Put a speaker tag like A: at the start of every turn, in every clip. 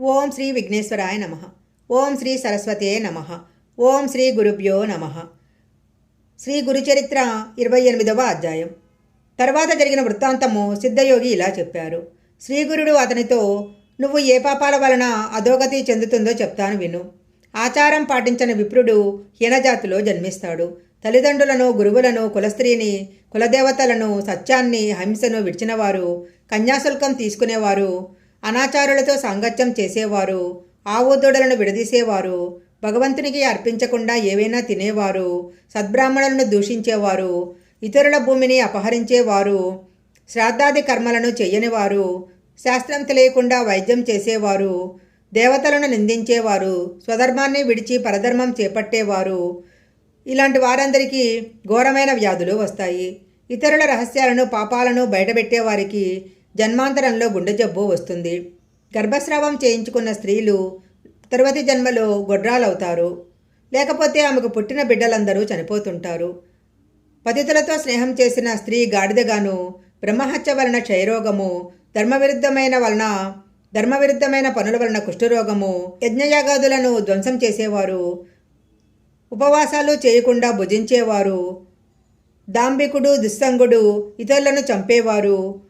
A: ఓం శ్రీ విఘ్నేశ్వరాయ నమ. ఓం శ్రీ సరస్వతే నమ. ఓం శ్రీ గురుభ్యో నమ. శ్రీ గురుచరిత్ర ఇరవై ఎనిమిదవ అధ్యాయం. తర్వాత జరిగిన వృత్తాంతము సిద్ధయోగి ఇలా చెప్పారు. శ్రీగురుడు అతనితో నువ్వు ఏ పాపాల వలన అధోగతి చెందుతుందో చెప్తాను విను. ఆచారం పాటించని విప్రుడు హీనజాతిలో జన్మిస్తాడు. తల్లిదండ్రులను గురువులను కులస్త్రీని కులదేవతలను సత్యాన్ని హింసను విడిచినవారు కన్యాశుల్కం తీసుకునేవారు అనాచారులతో సాంగత్యం చేసేవారు ఆవుదొడలను విడదీసేవారు భగవంతునికి అర్పించకుండా ఏవైనా తినేవారు సద్బ్రాహ్మణులను దూషించేవారు ఇతరుల భూమిని అపహరించేవారు శ్రాద్ధాది కర్మలను చేయనివారు శాస్త్రం తెలియకుండా వైద్యం చేసేవారు దేవతలను నిందించేవారు స్వధర్మాన్ని విడిచి పరధర్మం చేపట్టేవారు. ఇలాంటి వారందరికీ ఘోరమైన వ్యాధులు వస్తాయి. ఇతరుల రహస్యాలను పాపాలను బయటపెట్టేవారికి జన్మాంతరంలో గుండె జబ్బు వస్తుంది. గర్భస్రావం చేయించుకున్న స్త్రీలు తరువాతి జన్మలో గొడ్రాలవుతారు. లేకపోతే ఆమెకు పుట్టిన బిడ్డలందరూ చనిపోతుంటారు. పతితులతో స్నేహం చేసిన స్త్రీ గాడిదగాను బ్రహ్మహత్య వలన క్షయరోగము ధర్మవిరుద్ధమైన వలన ధర్మవిరుద్ధమైన పనుల వలన కుష్ఠరోగము యజ్ఞయాగాదులను ధ్వంసం చేసేవారు ఉపవాసాలు చేయకుండా భుజించేవారు దాంబికుడు దుస్సంగుడు ఇతరులను చంపేవారు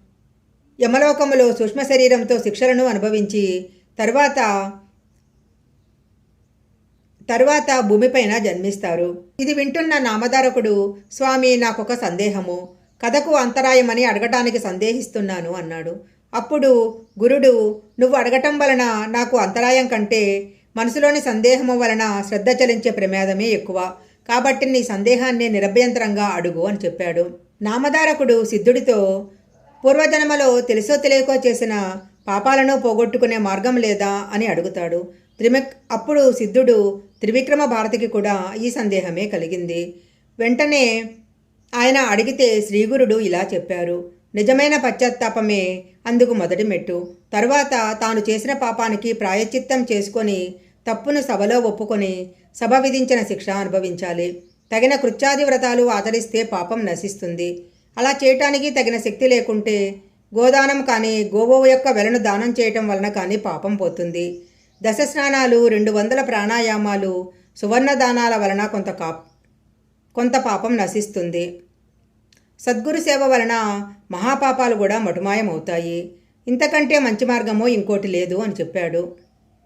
A: యమలోకములో సూక్ష్మ శరీరంతో శిక్షలను అనుభవించి తర్వాత తర్వాత భూమిపైన జన్మిస్తారు. ఇది వింటున్న నామధారకుడు స్వామి నాకొక సందేహము. కథకు అంతరాయమని అడగటానికి సందేహిస్తున్నాను అన్నాడు. అప్పుడు గురుడు నువ్వు అడగటం వలన నాకు అంతరాయం కంటే మనసులోని సందేహము వలన శ్రద్ధ చలించే ప్రమాదమే ఎక్కువ. కాబట్టి నీ సందేహాన్ని నిరభ్యంతరంగా అడుగు అని చెప్పాడు. నామధారకుడు సిద్ధుడితో పూర్వజన్మలో తెలుసో తెలియకో చేసిన పాపాలను పోగొట్టుకునే మార్గం లేదా అని అడుగుతాడు. త్రిమిక్ అప్పుడు సిద్ధుడు త్రివిక్రమ భారతికి కూడా ఈ సందేహమే కలిగింది. వెంటనే ఆయన అడిగితే శ్రీగురుడు ఇలా చెప్పారు. నిజమైన పశ్చాత్తాపమే అందుకు మొదటి మెట్టు. తర్వాత తాను చేసిన పాపానికి ప్రాయశ్చిత్తం చేసుకొని తప్పును సభలో ఒప్పుకొని సభ విధించిన శిక్ష అనుభవించాలి. తగిన కృత్యాది వ్రతాలు ఆచరిస్తే పాపం నశిస్తుంది. అలా చేయటానికి తగిన శక్తి లేకుంటే గోదానం కానీ గోవోవు యొక్క వెలను దానం చేయటం వలన కానీ పాపం పోతుంది. దశ స్నానాలు రెండు వందల ప్రాణాయామాలు సువర్ణ దానాల వలన కొంత కా కొంత పాపం నశిస్తుంది. సద్గురు సేవ వలన మహాపాపాలు కూడా మటుమాయమవుతాయి. ఇంతకంటే మంచి మార్గమో ఇంకోటి లేదు అని చెప్పాడు.